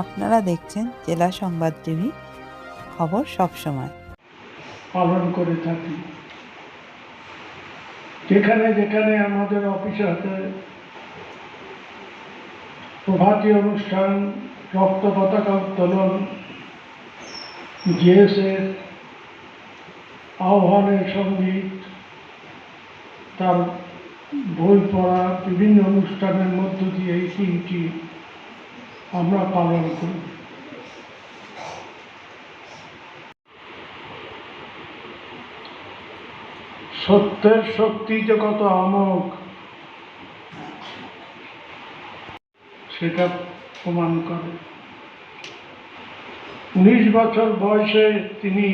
আপনারা দেখছেন জেলা সংবাদ টিভি, খবর সবসময় পালন করে থাকি। যেখানে যেখানে আমাদের অফিসে হাতে প্রভাতী অনুষ্ঠান, রক্ত পতাকা উত্তোলন জিএসের আহ্বানের সংগীত, তার বই পড়া, বিভিন্ন অনুষ্ঠানের মধ্য দিয়ে এই দিনটি আমরা পালন করি সত্যের শক্তি যে কত আমক সেটা প্রমাণ করে। উনিশ বছর বয়সে তিনি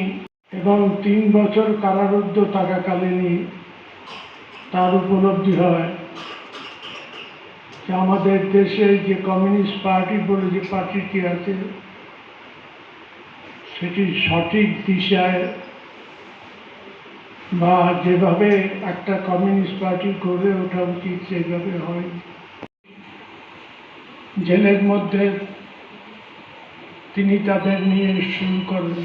এবং তিন বছর কারারুদ্ধ থাকাকালীনই তার উপলব্ধি হয় আমাদের দেশে যে কমিউনিস্ট পার্টি বলে যে পার্টিটি আছে, সেটি সঠিক দিশায় বা যেভাবে একটা কমিউনিস্ট পার্টি গড়ে ওঠা উচিত, সেভাবে হয়। জেলের মধ্যে তিনি তাদের নিয়ে শুরু করেন।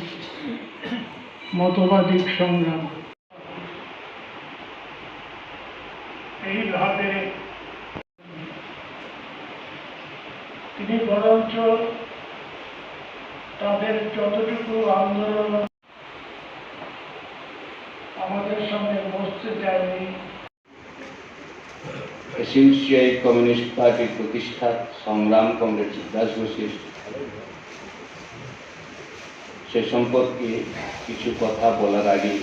মতবাদিক সংগ্রাম এইভাবে তিনি বরঞ্চ তাদের যতটুকু আন্দোলন আমাদের সঙ্গে বসতে চায়নি এসিউসিআই কমিউনিস্ট পার্টির প্রতিষ্ঠা সংগ্রাম কমরেড দাস ঘোষের সে সম্পর্কে কিছু কথা বলার আগে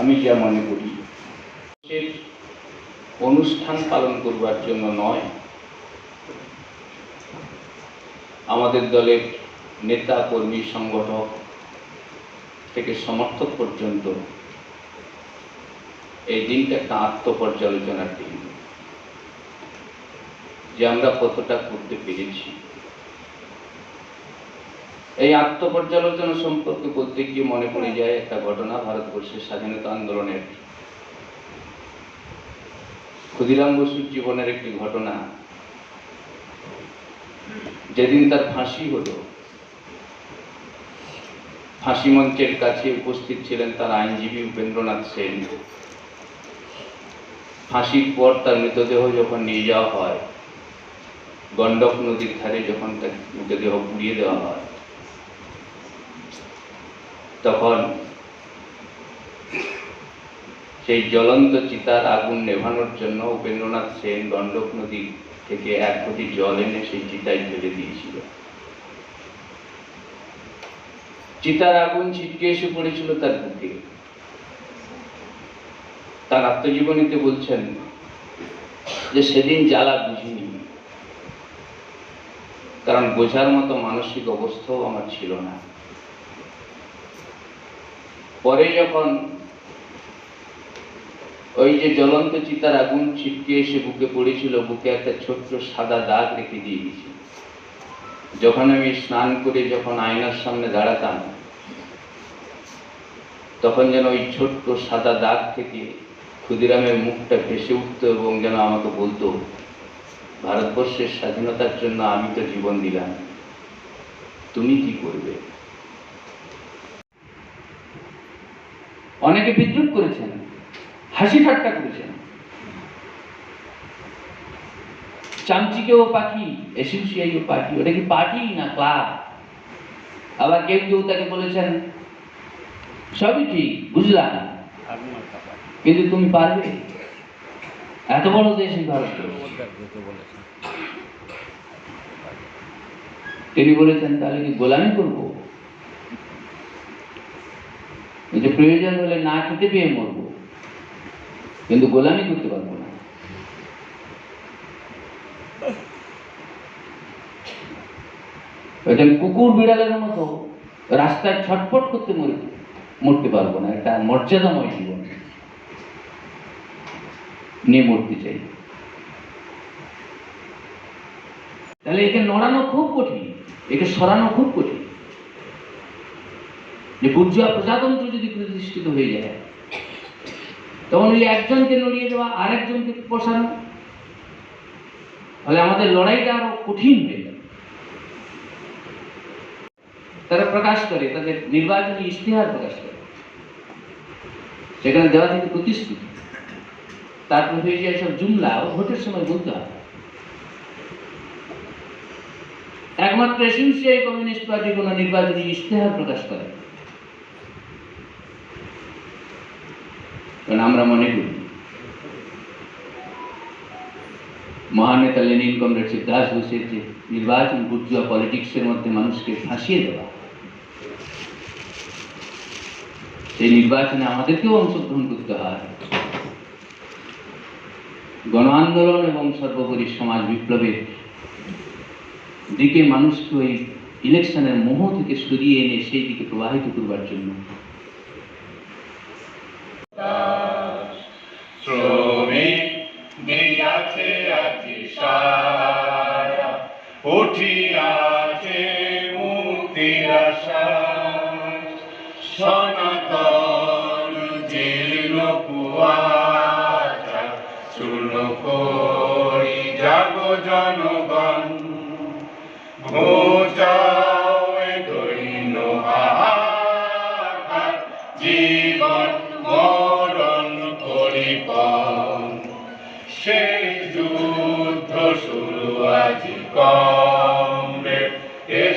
আমি যা মনে করি অনুষ্ঠান পালন করবার জন্য নয়। আমাদের দলের নেতা, কর্মী, সংগঠক থেকে সমর্থক পর্যন্ত এই দিনটা একটা আত্মপর্যালোচনার দিন। যে আমরা কতটা করতে পেরেছি। এই আত্মপর্যালোচনা সম্পর্কে বলতে গিয়ে মনে পড়ে যায় একটা ঘটনা, ভারতবর্ষের স্বাধীনতা আন্দোলনের ক্ষুদিরাম বসুর জীবনের একটি ঘটনা। যেদিন তার ফাঁসি হলো, ফাঁসি মঞ্চের কাছে উপস্থিত ছিলেন তার আইনজীবী উপেন্দ্রনাথ সেন। ফাঁসির পর তার মৃতদেহ যখন নিয়ে যাওয়া হয়, গণ্ডক নদীর ধারে যখন তার মৃতদেহ পুড়িয়ে দেওয়া হয়, তখন সেই জ্বলন্ত চিতার আগুন নেভানোর জন্য উপেন্দ্রনাথ সেন গণ্ডক নদী থেকে এক কোটি জল এনে সেই চিতায় ফেলে দিয়েছিল। চিতার আগুন ছিটকে এসে পড়েছিল তার বুকে। তার আত্মজীবনীতে বলছেন যে সেদিন জ্বালা বুঝিনি। কারণ বোঝার মতো মানসিক অবস্থাও আমার ছিল না। পরে যখন ওই যে জ্বলন্ত চিতার আগুন ছিটকে এসে বুকে পড়েছিল, বুকে একটা ছোট্ট সাদা দাগ রেখে দিয়ে গেছি যখন আমি স্নান করে যখন আয়নার সামনে দাঁড়াতাম, তখন যেন ওই ছোট্ট সাদা দাগ থেকে ক্ষুদিরামের মুখটা ভেসে উঠতো এবং যেন আমাকে বলতো, ভারতবর্ষের স্বাধীনতার জন্য আমি তো জীবন দিলাম। তুমি কি করবে? অনেকে বিদ্রুপ করেছেন। হাসি ঠাট্টা করেছেন। চামচিকেও পাখি এসিউসিআইও পার্টি ওটা কি পার্টি না ক্লাব? আবার কেউ কেউ তাকে বলেছেন, সবই ঠিক বুঝলাম কিন্তু তুমি পারবে। এত বড় দেশ ভারত। তিনি বলেছেন, তাহলে কি গোলামি করব? যে প্রয়োজন হলে না খেতে পেয়ে মরব। কিন্তু গোলামি করতে পারব না। এটা কুকুর বিড়ালের মতো রাস্তায় ছটফট করতে মরে মরতে পারব না। একটা মর্যাদাময় জীবন নিয়ে মরতে চাই। তাহলে একে নড়ানো খুব কঠিন, একে সরানো খুব কঠিন। যে বুর্জুয়া প্রজাতন্ত্র যদি প্রতিষ্ঠিত হয়ে যায় তখন ওই একজনকে নড়িয়ে দেওয়া আর একজনকে বসানো। ফলে আমাদের লড়াইটা আরও কঠিন হয়ে যাবে। তারা প্রকাশ করে, তাদের নির্বাচনী ইশতেহার প্রকাশ করে। সেখানে দেওয়া থেকে প্রতিশ্রুতি। তারপর হয়ে যায় সব জুমলা, ও ভোটের সময় বলতে হবে একমাত্র এসিউসিআই কমিউনিস্ট পার্টি কোনো নির্বাচনী ইশতেহার প্রকাশ করে। না। কারণ আমরা মনে করি মহান নেতা লেনিন কমরেড সিদ্ধার্থ ঘোষের যে নির্বাচন বুর্জুয়া পলিটিক্সের মধ্যে মানুষকে ফাঁসিয়ে দেওয়া সেই নির্বাচনে আমাদেরকেও অংশগ্রহণ করতে হয় গণ আন্দোলন এবং সর্বোপরি সমাজ বিপ্লবের দিকে মানুষকে ওই ইলেকশনের মোহ থেকে সরিয়ে এনে সেই দিকে প্রবাহিত করবার জন্য শ্রমিক দিয়াছে আজি সারা। উঠিয়াছে মুক্তির আশা। সনাতন জনগণ। ঘোচাও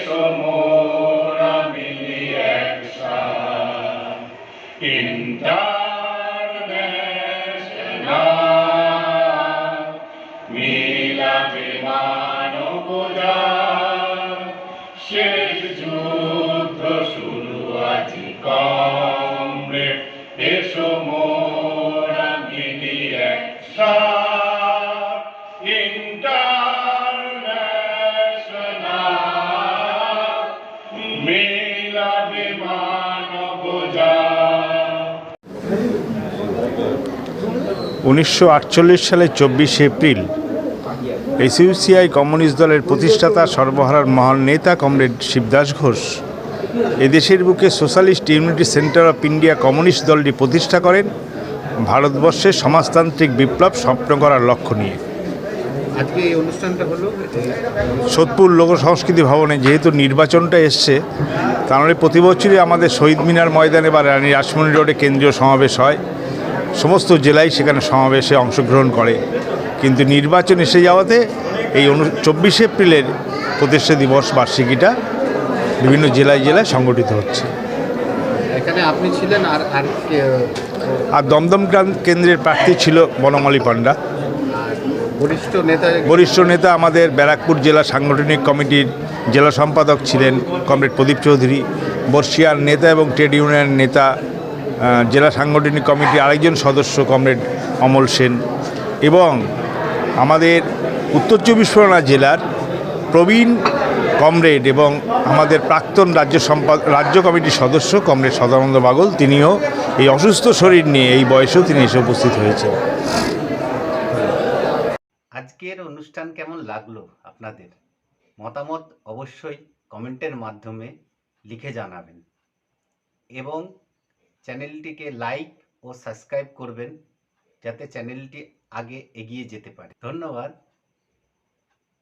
এসো উনিশশো আটচল্লিশ সালের চব্বিশে এপ্রিল। এসইউসিআই কমিউনিস্ট দলের প্রতিষ্ঠাতা সর্বহারার মহান নেতা কমরেড শিবদাস ঘোষ এদেশের বুকে Socialist Unity Centre of India Communist দলটি প্রতিষ্ঠা করেন ভারতবর্ষে সমাজতান্ত্রিক বিপ্লব স্বপ্ন করার লক্ষ্য নিয়ে। আজকে এই অনুষ্ঠানটা হলো সোদপুর লোক সংস্কৃতি ভবনে যেহেতু নির্বাচনটা এসছে তাহলে প্রতি বছরই আমাদের শহীদ মিনার ময়দানে বা রানী রাসমণি রোডে কেন্দ্রীয় সমাবেশ হয়। সমস্ত জেলায় সেখানে সমাবেশে অংশগ্রহণ করে। কিন্তু নির্বাচন এসে যাওয়াতে এই অনু চব্বিশে এপ্রিলের প্রতিষ্ঠা দিবস বার্ষিকীটা বিভিন্ন জেলায় জেলায় সংগঠিত হচ্ছে। এখানে আপনি ছিলেন আর আর আর দমদম কেন্দ্রের প্রার্থী ছিল বনমালী পান্ডা বরিষ্ঠ নেতা বরিষ্ঠ নেতা আমাদের ব্যারাকপুর জেলা সাংগঠনিক কমিটির জেলা সম্পাদক ছিলেন কমরেড প্রদীপ চৌধুরী। বর্ষিয়ার নেতা এবং ট্রেড ইউনিয়ন নেতা জেলা সাংগঠনিক কমিটির আরেকজন সদস্য কমরেড অমল সেন এবং আমাদের উত্তর চব্বিশ পরগনা জেলার প্রবীণ কমরেড এবং আমাদের প্রাক্তন রাজ্য সম্পাদ, রাজ্য কমিটির সদস্য কমরেড সদানন্দ বাগল, তিনিও এই অসুস্থ শরীর নিয়ে, এই বয়সেও তিনি এসে উপস্থিত হয়েছেন। আজকের অনুষ্ঠান কেমন লাগল আপনাদের? মতামত অবশ্যই কমেন্টের মাধ্যমে লিখে জানাবেন। এবং চ্যানেলটিকে লাইক ও সাবস্ক্রাইব করবেন যাতে চ্যানেলটি আগে এগিয়ে যেতে পারে। ধন্যবাদ।